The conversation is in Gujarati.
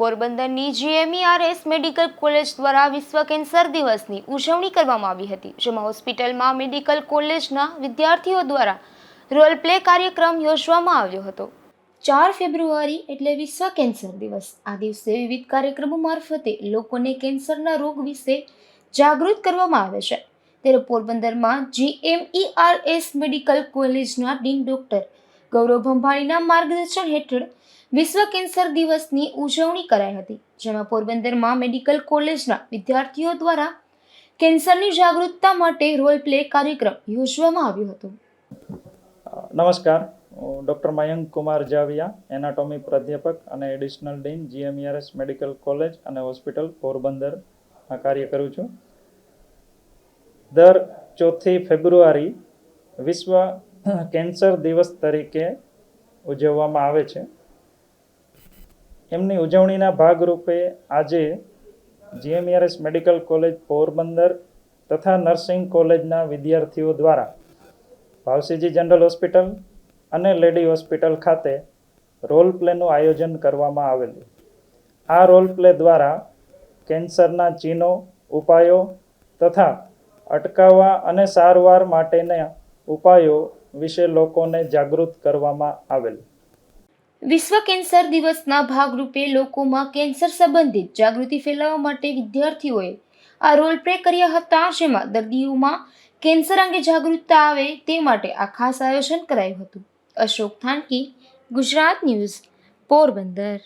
પોરબંદરની જીએમઈઆરએસ મેડિકલ કોલેજ દ્વારા વિશ્વ કેન્સર દિવસની ઉજવણી કરવામાં આવી હતી, જેમાં હોસ્પિટલમાં મેડિકલ કોલેજના વિદ્યાર્થીઓ દ્વારા રોલ પ્લે કાર્યક્રમ યોજવામાં આવ્યો હતો. ચાર ફેબ્રુઆરી એટલે વિશ્વ કેન્સર દિવસ. આ દિવસે વિવિધ કાર્યક્રમો મારફતે લોકોને કેન્સરના રોગ વિશે જાગૃત કરવામાં આવે છે. ત્યારે પોરબંદરમાં જીએમઈઆરએસ મેડિકલ કોલેજના ડીન ડોક્ટર ગૌરવ ભંભાળીના માર્ગદર્શન હેઠળ વિશ્વ કેન્સર દિવસની ઉજવણી કરાઈ હતી, જેમાં પોરબંદરમાં મેડિકલ કોલેજના વિદ્યાર્થીઓ દ્વારા કેન્સરની જાગૃતતા માટે રોલ પ્લે કાર્યક્રમ યોજવામાં આવ્યો હતો. નમસ્કાર, હું ડૉક્ટર મયંક કુમાર જાવિયા, એનાટોમી પ્રાધ્યાપક અને additional dean, GMERS medical college અને હોસ્પિટલ પોરબંદરમાં કાર્ય કરું છું. દર ચોથી ફેબ્રુઆરી વિશ્વ કેન્સર દિવસ તરીકે ઉજવવામાં આવે છે. એમની ઉજવણીના ભાગરૂપે આજે જીએમઆરએસ મેડિકલ કોલેજ પોરબંદર તથા નર્સિંગ કોલેજના વિદ્યાર્થીઓ દ્વારા ભાવસીજી જનરલ હોસ્પિટલ અને લેડી હોસ્પિટલ ખાતે રોલ પ્લેનું આયોજન કરવામાં આવેલું. આ રોલ પ્લે દ્વારા કેન્સરના ચિહ્નો ઉપાયો તથા અટકાવવા અને સારવાર માટેના ઉપાયો વિશે લોકોને જાગૃત કરવામાં આવેલ. વિશ્વ કેન્સર દિવસના ભાગરૂપે લોકોમાં કેન્સર સંબંધિત જાગૃતિ ફેલાવવા માટે વિદ્યાર્થીઓએ આ રોલ પ્લે કર્યા હતા, જેમાં દર્દીઓમાં કેન્સર અંગે જાગૃતતા આવે તે માટે આ ખાસ આયોજન કરાયું હતું. અશોક થાનકી, ગુજરાત ન્યૂઝ, પોરબંદર.